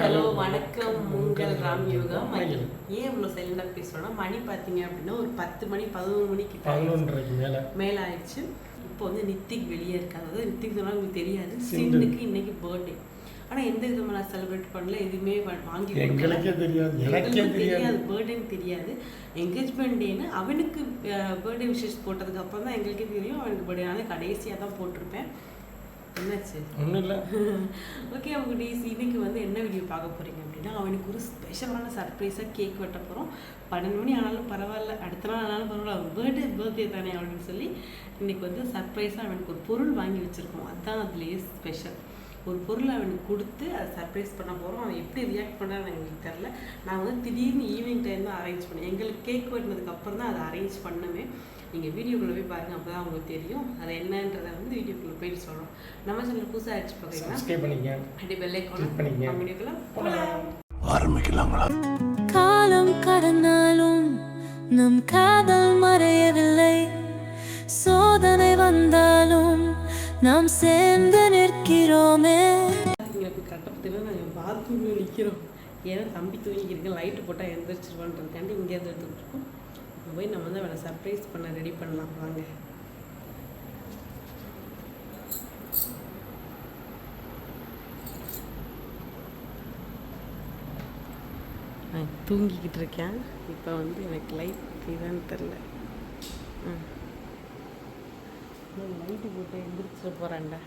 Hello வணக்கம். உங்கள் ராம் யோகா மணி ஏன் இவ்வளோ சைலண்டாக பேசுகிறோம்னா மணி பார்த்தீங்க அப்படின்னா ஒரு பத்து மணி பதினொரு மணிக்கு பதினொன்றரைக்கு மேலே. மேலே ஆயிடுச்சு இப்போ வந்து நித்திக் வெளியே இருக்காது அதாவது நித்திக் சொன்னால் உங்களுக்கு தெரியாது. சிந்துக்கு இன்னைக்கு பர்த்டே ஆனால் எந்த விதமாக நான் செலிப்ரேட் பண்ணல எதுவுமே வாங்கி எங்களுக்கே தெரியாது. தெரியாது. பர்த்டேன்னு தெரியாது. என்கேஜ்மெண்ட் டேன்னு அவனுக்கு பர்த்டே விஷஸ் போட்டதுக்கு அப்புறம் தான் எங்களுக்கே தெரியும். அவனுக்கு பர்த்டே ஆனால் கடைசியாக தான் போட்டிருப்பேன். என்னாச்சு? ஒன்றும் இல்லை ஓகே அவங்க டேஸ் இன்னைக்கு வந்து என்ன வீடியோ பார்க்க போறீங்க அப்படின்னா அவனுக்கு ஒரு ஸ்பெஷலான சர்ப்ரைஸாக கேக் வெட்ட போகிறோம் பன்னெண்டு மணி ஆனாலும் பரவாயில்ல அடுத்த நாள் ஆனாலும் பரவாயில்ல அவன் பர்த்டே பர்த்டே தானே அப்படின்னு சொல்லி இன்னைக்கு வந்து சர்ப்ரைஸாக அவனுக்கு ஒரு பொருள் வாங்கி வச்சுருக்கோம். அதுதான் அதுலேயே ஸ்பெஷல் ஒரு பொருளை அவனுக்கு கொடுத்து அதை சர்ப்ரைஸ் பண்ண போகிறோம் அவன் எப்படி ரியாக்ட் பண்ணான்னு எங்களுக்கு தெரில நான் வந்து திடீர்னு ஈவினிங் டைம் தான் அரேஞ்ச் பண்ணேன். எங்களுக்கு கேக் வெட்டினதுக்கு அப்புறம் தான் அதை அரேஞ்ச் பண்ணவே நீங்கள் வீடியோக்குள்ளே போய் பாருங்கள் அப்போ தான் உங்களுக்கு தெரியும். அது என்னன்றதை வந்து வீடியோக்குள்ளே போயிட்டு சொல்கிறோம் நம்ம சேனல் புதுசாக ஆயிடுச்சு பண்ணிக்க அடி பெல்லை. வீடியோக்குள்ள ஆரம்பிக்கலாங்களா? காலம் கடந்தாலும் நம் காதல் மறையவில்லை. சோதனை வந்தாலும் நாம் சேர்ந்து நிற்கிறோமே. எனக்கு போய் கரெக்டாக பார்த்தீங்கன்னா நாங்கள் பாத்ரூமில் நிற்கிறோம் ஏன்னா தம்பி தூங்கிக்கிருக்கு லைட்டு போட்டால் எந்திரிச்சிருவான்றதுக்காண்டி இங்கேருந்து எடுத்துக்கிட்டு இருக்கோம். இப்போ போய் நம்ம வந்து அவனை சர்ப்ரைஸ் பண்ண ரெடி பண்ணலாம். வாங்க. நான் தூங்கிக்கிட்டு இருக்கேன். இப்போ வந்து எனக்கு லைட் இதான்னு தெரில லைட்டு போட்டு எந்திரிச்சிட போகிறான்டா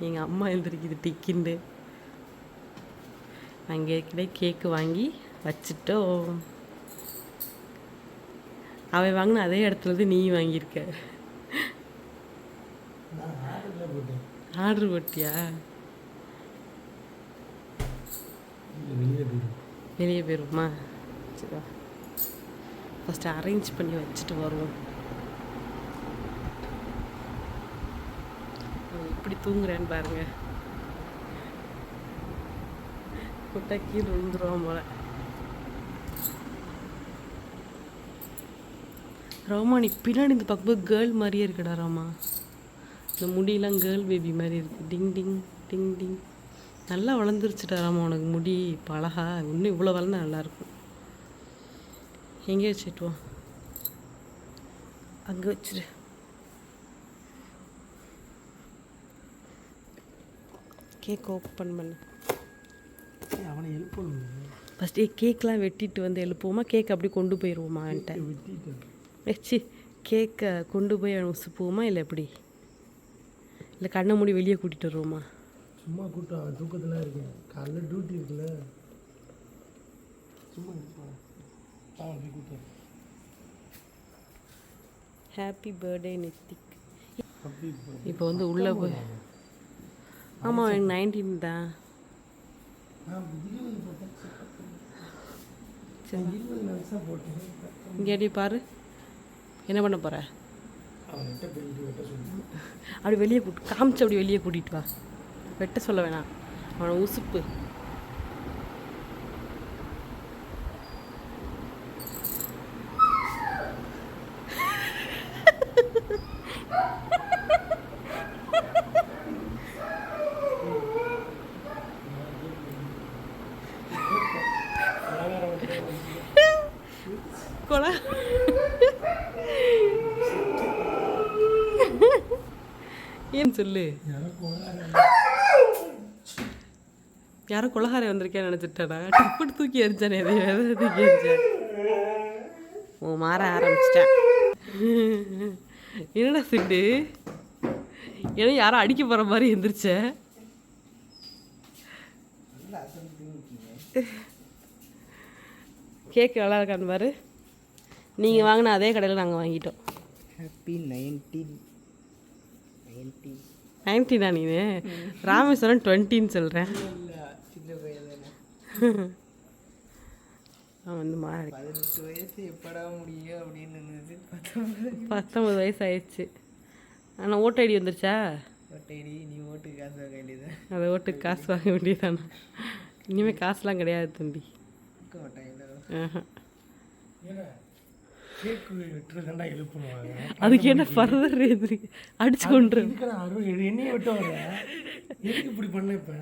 எங்கள் அம்மா எழுந்திரிக்குது டிக்கிண்டு நாங்கள் ஏற்கனவே கேக்கு வாங்கி வச்சுட்டோம். அவன் வாங்கின அதே இடத்துல இருந்து நீ வாங்கியிருக்க. ஆர்டர் போட்டியா? வெளியே போயிருமா சரி ஃபஸ்ட்டு அரேஞ்ச் பண்ணி வச்சுட்டு வருவோம் அவன் எப்படி தூங்குறேன்னு பாருங்க. விட்டா கீழே விழுந்துருவோம் போல. ரோமா நீ பின்னாடி இந்த பார்க்கும்போது கேர்ள் மாதிரியே இருக்குடா ராமா. இந்த முடியெல்லாம் கேர்ள் பேபி மாதிரி இருக்கு. டிங் டிங் டிங் டிங் நல்லா வளர்ந்துருச்சுடா ராமா உனக்கு முடி. பழகா இன்னும் இவ்வளோ வளர்ந்தா நல்லாயிருக்கும் எங்கே வச்சுட்டுவோம் அங்கே வச்சுரு. கேக் ஓப்பன் பண்ணு. அவனை எழுப்பணும். ஃபஸ்ட்டு கேக்லாம் வெட்டிட்டு வந்து எழுப்புவோமா? கேக் அப்படி கொண்டு போயிடுவோமா என்கிட்ட வெட்டிட்டேன் வச்சு கேக்கை கொண்டு போய் உசுப்புவோமா இல்லை எப்படி? இல்லை கண்ணை மூடி வெளியே கூட்டிகிட்டு வருவோமா? சும்மா கூட்டம் தூக்கத்தில் இருக்கேன். காலைல டியூட்டி இருக்குல்ல. சும்மா கூட்டம் ஹாப்பி பர்த்டே நித்திக் இப்போ வந்து உள்ளே போய் ஆமாம் எனக்கு நைன்டீன் தான். நான் இருபது போட்டேன் சரி. இருபது நிமிஷம் போட்டேன். இங்கே பாரு. என்ன பண்ண போகிற அப்படி வெளியே கூட்டு காமிச்சு அப்படி வெளியே கூட்டிகிட்டு வா. வெட்ட சொல்ல வேணாம். அவனை உசுப்பு கொலை ஏன் சொல்லு. யாரோ கொலகாரை வந்திருக்கேன்னு நினச்சிட்டேடா. டப்புட்டு தூக்கி எரிஞ்சானே எதை எதை தூக்கி எரிஞ்சேன். ஓ மாற ஆரம்பிச்சிட்டேன். என்னடா சிண்டு? ஏன்னா யாரோ அடிக்க போகிற மாதிரி எந்திரிச்ச. கேக்கு நல்லா இருக்கான்னு பாரு. நீங்கள் வாங்கின அதே கடையில் நாங்கள் வாங்கிட்டோம். ஹாப்பி நைன்டீன் நைன்டீன் நீ ராமேஸ்வரம் டுவெண்ட்டின்னு சொல்கிறேன் அவன் வந்து மாறி பதினெட்டு வயசு எப்படா முடியும் அப்படின்னு பத்தொன்பது. பத்தொம்பது வயசு ஆயிடுச்சு ஆனால் ஓட்டு ஐடி வந்துருச்சா? ஒட்டைடி நீ ஓட்டு காசு வாங்க வேண்டியதான் அதை ஓட்டுக்கு காசு வாங்க வேண்டியதானே இனிமேல் காசுலாம் கிடையாது தம்பி. ஆஹா. ஏன்னா கேக்கு வெட்டுறதுண்டா எழுப்பணும் அதுக்கு என்ன ஃபர்தர் எதிரி? அடிச்சு கொண்டு இதுக்கு நான் அறுபது என்னையும் வெட்ட வர எதுக்கு இப்படி பண்ண இப்போ?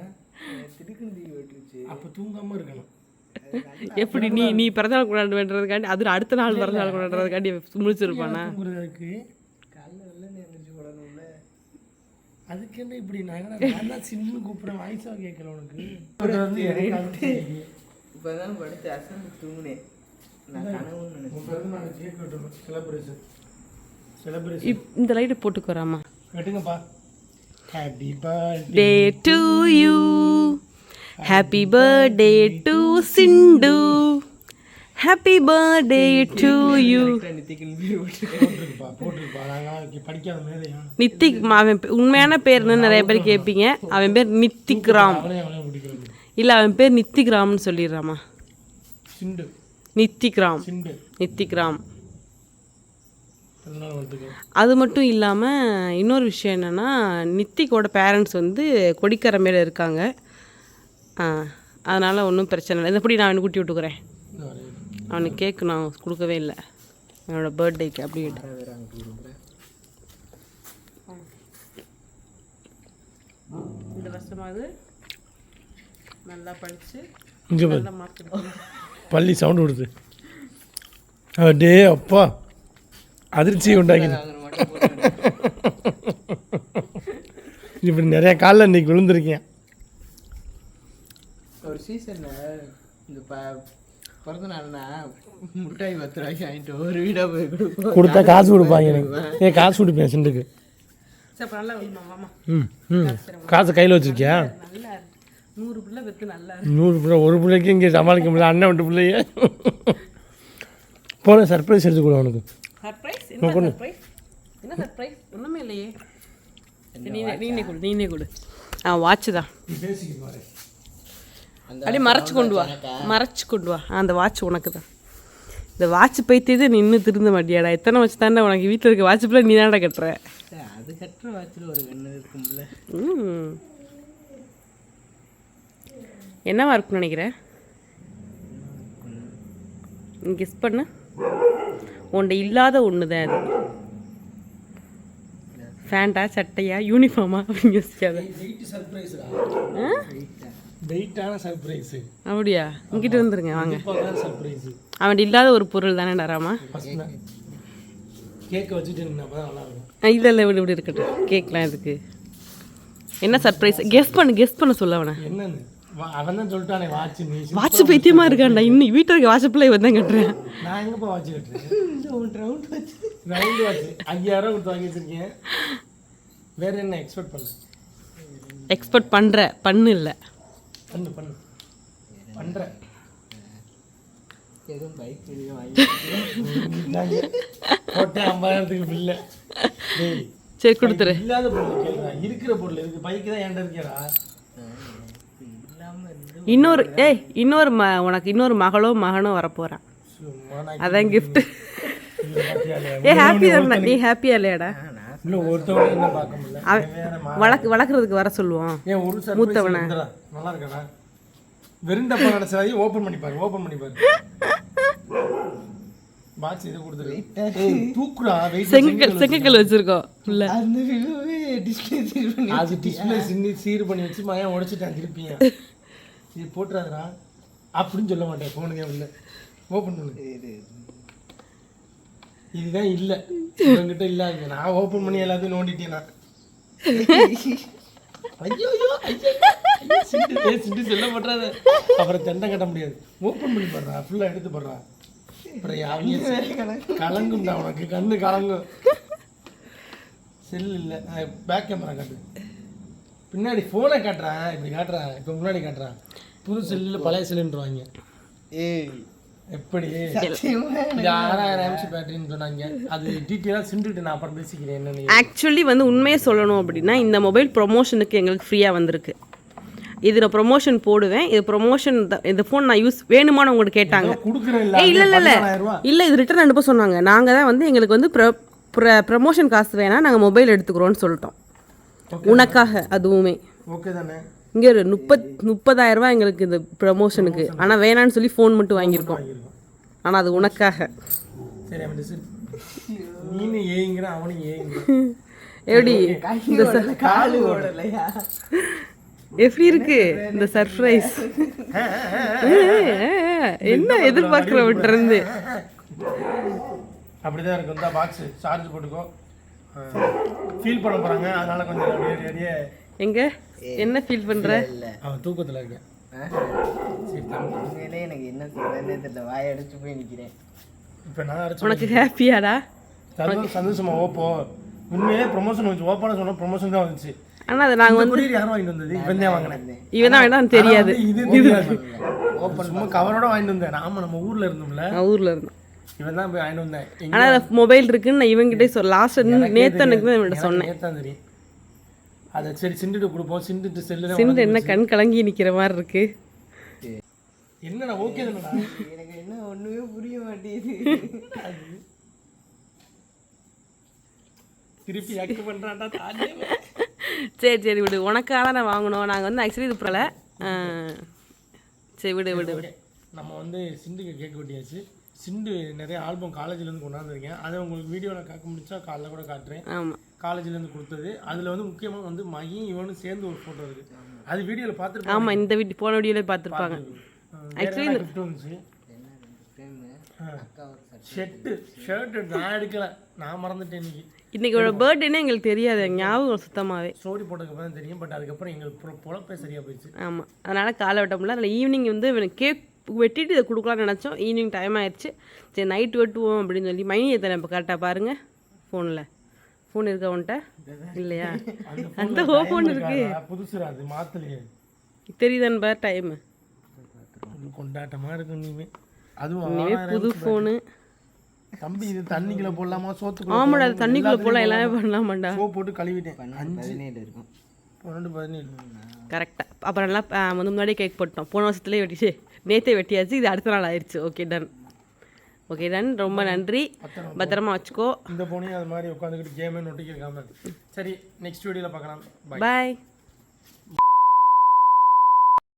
அப்போ தூங்காமல் இருக்கணும். எப்படி நீ நீ பிறந்தநாள் கொண்டாட வேண்டதுக்காண்டி அது அடுத்த நாள் பிறந்தநாள் கொண்டாடுறதுக்காண்டி முடிச்சிருப்பானா அதுக்கு? என்ன இப்படி? நான் என்ன நான் தான் சின்னு கூப்பிட்றேன் வாய்ஸாக கேட்கல உனக்கு. தெரியுது. இப்போதான் படுத்து அசந்து தூங்குனேன். இந்த லைட்டை போட்டுக்கோராமா வெட்டுங்கப்பா. Happy birthday day to you happy birthday to Sindu happy birthday to you Nithik அவன் உண்மையான பேர்னு நிறைய பேர் கேட்பீங்க அவன் பேர் நித்திக் ராம். இல்லை அவன் பேர் நித்திக் ராம்னு சொல்லிடுறாமா சிண்டு. நித்திக் ராம் சிண்டு. நித்திக் ராம் பிறந்தநாள் வாழ்த்துக்கள் அது மட்டும் இல்லாமல் இன்னொரு விஷயம் என்னென்னா நித்திக்கோட பேரண்ட்ஸ் வந்து கொடிக்கரமையில் இருக்காங்க. ஆ அதனால் ஒன்றும் பிரச்சனை இல்லை. இந்தப்படி நான் அவனுக்கு கூட்டி விட்டுக்கிறேன். அவனுக்கு கேக்கு நான் கொடுக்கவே இல்லை. என்னோட பர்த்டேக்கு அப்படின்ட்டு இந்த வருஷமாவது நல்லா படித்து நல்ல மார்க் பள்ளி சவுண்டு கொடுத்து டே அப்பா அதிர்ச்சி உண்டாக்கி இப்படி நிறைய காலில் இன்னைக்கு விழுந்திருக்கேன் ஒரு சீசனில் இந்த ப பிறந்த நாள்னா முட்டாய் பத்து ரூபாய்க்கு வாங்கிட்டு ஒரு வீடாக போய் கொடுப்போம் கொடுத்தா காசு கொடுப்பாங்க எனக்கு ஏ காசு கொடுப்பேன் சிண்டுக்கு சரி அப்போ நல்லா வருமா மாமா ம் ம் காசு கையில் வச்சிருக்கியா. நூறு பிள்ளை வெத்து நல்லா நூறு பிள்ளை ஒரு பிள்ளைக்கு இங்கே சமாளிக்க முடியல அண்ணன் விட்டு பிள்ளைய. போன சர்ப்ரைஸ் எடுத்து கொடு அவனுக்கு. சர்ப்ரைஸ் என்ன சர்ப்ரைஸ் என்ன சர்ப்ரைஸ் ஒன்றுமே இல்லையே. நீனே நீனே கொடு நீனே கொடு. ஆ வாட்ச் தான். அப்படியே மறைச்சு கொண்டு வா. மறைச்சு கொண்டு வா. அந்த வாட்ச் உனக்கு தான். இந்த வாட்ச் பைத்தியதே நீ இன்னும் திருந்த மாட்டியாடா. எத்தனை வச்சு தாண்டா உனக்கு வீட்டில் இருக்க வாட்ச் பிள்ளை நீ தாண்டா கட்டுற? அது கட்டுற வாட்சில் ஒரு கண்ணு இருக்கும்ல. ம். என்னவா இருக்கும்னு நினைக்கிற? நீ கெஸ் பண்ணு. உன்ட இல்லாத ஒன்று தான் அது. ஃபேண்டா சட்டையா யூனிஃபார்மா அப்படின்னு யோசிக்காத. அப்படியா? இங்கிட்ட வந்துருங்க வாங்க. அவன்கிட்ட இல்லாத ஒரு பொருள் தானே டராமா? கேக்கை வச்சுட்டு இல்லை இல்லை விடு விடு இருக்கட்டும். கேட்கலாம் இதுக்கு என்ன சர்ப்ரைஸ் கெஸ் பண்ணு கெஸ் பண்ண சொல்ல அவனை என்னன்னு? அவன் தான் சொல்லிட்டானே வாட்ச் நீ வாட்ச் பைத்தியமா இருக்கான்டா. இன்னும் வீட்டில் இருக்க வாட்ச் பிள்ளை கட்டுறேன். நான் எங்கப்பா வாட்ச் கட்டுறேன் ரவுண்ட் வாட்ச். Round watch. ஐயாயிரம் கொடுத்து வாங்கி வச்சிருக்கேன். வேற என்ன எக்ஸ்பெக்ட் பண்ணு? எக்ஸ்பெக்ட் பண்ணுற பண்ணு இல்லை. பண்ணு பண்ணு. எதுவும் பைக் வாங்கி ஐம்பதாயிரத்துக்கு பில்லை சரி கொடுத்துரு. இல்லாத பொருள் கேளுடா. இருக்கிற பொருள் இருக்கு பைக்கு தான் ஏன்டா இருந்து இன்னொரு ஏய் இன்னொரு ம உனக்கு இன்னொரு மகளோ மகனோ வரப்போகிறான் நான் அதான் இல்லையா? ஏ ஹாப்பி தானே நீ ஹாப்பியா இல்லையாடா வளர்க்கு வளர்க்குறதுக்கு வர சொல்லுவோம். மூத்தவனா? நல்லா இருக்கடா? வெறும் டப்பா நினைச்சாதி ஓபன் பண்ணி பாரு ஓபன் பண்ணி பாரு. பாக்ஸ் இதை கொடுத்துரு. ஏய், தூக்குடா வெயிட் செங்கல் வச்சிருக்கோம் இல்லை டிஸ்பிளே சீர் பண்ணி அது டிஸ்பிளே சின்னி சீர் பண்ணி வச்சு மயம் உடைச்சிட்டான் திருப்பியும். இது போட்டுறாதடா. அப்படின்னு சொல்ல மாட்டேன். ஃபோனுங்க உள்ள. ஓப்பன் பண்ணு. இதுதான் இல்லை. உங்ககிட்ட இல்லாதீங்க நான் ஓப்பன் பண்ணி எல்லாத்தையும் நோண்டிட்டேன். நான் ஐயோ ஐயோ. சொல்ல மாட்டாத அப்புறம் தண்டை கட்ட முடியாது. ஓப்பன் பண்ணி போடுறா. ஃபுல்லாக எடுத்து போடுறா. அப்புறம் அவங்க கலங்கும்டா உனக்கு. கண்ணு கலங்கும். செல் இல்லை. பேக் கேமரா காட்டு. பின்னாடி ஃபோனை காட்டுறேன். இப்படி காட்டுறேன். இப்போ முன்னாடி காட்டுறேன். புது செல்லில் பழைய செல்லுன்றவாங்க ஏய். எப்படி? இது ஆறாயிரம் எம்சி பேட்டரின்னு சொன்னாங்க. அது டீட்டெயிலாக சிண்டுட்டு நான் அப்புறம் பேசிக்கிறேன். என்னன்னு ஆக்சுவலி வந்து உண்மையை சொல்லணும் அப்படின்னா இந்த மொபைல் ப்ரொமோஷனுக்கு எங்களுக்கு ஃப்ரீயாக வந்திருக்கு. இது நான் ப்ரொமோஷன் போடுவேன். இது ப்ரொமோஷன் இந்த ஃபோன் நான் யூஸ் வேணுமான்னு உங்கள்கிட்ட கேட்டாங்க. ஏய் இல்லை இல்லை இல்லை. இல்லை இது ரிட்டர்ன் அனுப்ப சொன்னாங்க. நாங்கள் தான் வந்து எங்களுக்கு வந்து ப்ர ப்ர ப்ரமோஷன் காசு வேணால் நாங்கள் மொபைல் எடுத்துக்கிறோன்னு சொல்லிட்டோம். உனக்காக அதுவுமே. ஓகே தானே? இங்கே ஒரு முப்பத் முப்பதாயிரம் ரூபாய் எங்களுக்கு இந்த ப்ரமோஷனுக்கு ஆனால் வேணான்னு சொல்லி ஃபோன் மட்டும் வாங்கியிருக்கோம். ஆனால் அது உனக்காக. எப்படி? இந்த எப்படி இருக்கு? இந்த சர்ப்ரைஸ் என்ன எதிர்பார்க்குறவன்ட்டு இருந்து? அப்படிதான் இருக்கும் இந்த பாக்ஸ் சார்ஜ் போட்டுக்கோ. ஃபீல் பண்ண போறாங்க. அதனால கொஞ்சம் அப்படியே அப்படியே எங்க? என்ன ஃபீல் பண்ற? அவன் தூக்கத்துல இருக்கேன். உண்மையிலே எனக்கு என்ன சொல்றேன்னே தெரியல. வாய் அடைச்சு போய் நிக்கிறேன். இப்ப நான் அரைச்சு உனக்கு ஹாப்பியாடா சந்தோஷம் சந்தோஷமா ஓப்போ. உண்மையிலே ப்ரொமோஷன் வந்துச்சு. ஓப்போட சொன்ன ப்ரொமோஷன் தான் வந்துச்சு. ஆனா அதை நாங்க வந்து யாரும் வாங்கிட்டு வந்தது? இவன் தான் வாங்கினேன். இவன் தான் வேணாம் தெரியாது. வந்து இது ஓப்பன் சும்மா கவரோட வாங்கிட்டு வந்தேன். நாம நம்ம ஊர்ல இருந்தோம்ல. ஊர்ல இருந்தேன் இவன் தான் போய் வாங்கிட்டு வந்தேன். எங்க ஆனா மொபைல் இருக்குன்னு நான் இவங்கிட்டே சொல் லாஸ்ட் நேத்து எனக்கு தான் இவன்கிட்ட சொன்னேன். தெரியும். அதை சரி சிண்டுட்டு கொடுப்போம். சிண்டுட்டு செல்லுல சிண்டு என்ன கண் கலங்கி நிக்கிற மாதிரி இருக்கு. என்னடா ஓகே தானடா? எனக்கு என்ன ஒண்ணுமே புரிய மாட்டேங்குது. திருப்பி அக்கு பண்றான்டா தானே சரி சரி விடு. உனக்காக நான் வாங்கணும். நாங்கள் வந்து ஆக்சுவலி இது போல சரி விடு விடு விடு. நம்ம வந்து சிண்டுக்கு கேக் வெட்டியாச்சு சிண்டு நிறைய ஆல்பம் காலேஜ்லேருந்து கொண்டாந்துருக்கேன் அதை உங்களுக்கு வீடியோவில் காக்க முடிச்சா காலைல கூட காட்டுறேன். ஆமாம் காலேஜ்லேருந்து கொடுத்தது. அதில் வந்து முக்கியமாக வந்து மகியும் இவனும் சேர்ந்து ஒரு ஃபோட்டோ இருக்குது அது வீடியோவில் பார்த்துருப்பாங்க. ஆமாம் இந்த வீட்டு போன வீடியோவில் பார்த்துருப்பாங்க. ஆக்சுவலி கிஃப்ட் வந்துச்சு? ஷர்ட்டு ஷர்ட்டு நான் எடுக்கல. நான் மறந்துட்டேன் இன்னைக்கு. இன்னைக்கு ஒரு பர்த்டேன்னு எங்களுக்கு தெரியாது. ஞாபகம் சுத்தமாகவே ஸ்டோரி போட்டதுக்கு தான் தெரியும். பட் அதுக்கப்புறம் எங்களுக்கு பொழப்பே சரியாக போயிடுச்சு. ஆமாம் அதனால் காலை வெட்ட முடியல அதில் ஈவினிங் வந்து கேக் வெட்டிட்டு இதை கொடுக்கலாம்னு நினச்சோம். ஈவினிங் டைம் ஆயிடுச்சு. சரி நைட் வெட்டுவோம் அப்படின்னு சொல்லி மணி எத்தனை இப்போ கரெக்டாக பாருங்கள் ஃபோனில் ஃபோன் இருக்கா உன்ட்ட இல்லையா? அந்த ஓ ஃபோன் இருக்கு. ஆ, புதுசுடா அது மாத்தலையே. தெரியுதான்னு பார் டைமு கொண்டாட்டமாக இருக்கும் இனிமே. அதுவும் புது ஃபோனு தம்பி இது தண்ணிக்குள்ள போடலாமா? சோத்துக்குள்ள ஆமாடா அது தண்ணிக்குள்ளே போகலாம் எல்லாமே பண்ணலாமாண்டா சோப் போட்டு கழுவிட்டேன். பதினேழு இருக்கும். பன்னெண்டு பதினேழு. கரெக்டாக அப்புறம் எல்லாம் வந்து முன்னாடியே கேக் போட்டோம் போன வருஷத்துலேயே வெட்டிச்சு நேற்றே வெட்டியாச்சு இது அடுத்த நாள் ஆயிடுச்சு ஓகே டன் ஓகே டன் ரொம்ப நன்றி. பத்திரமா வச்சுக்கோ. இந்த போனையும் அது மாதிரி உட்காந்துக்கிட்டு கேமே இருக்காம சரி நெக்ஸ்ட் வீடியோவில் பார்க்கலாம். Bye bye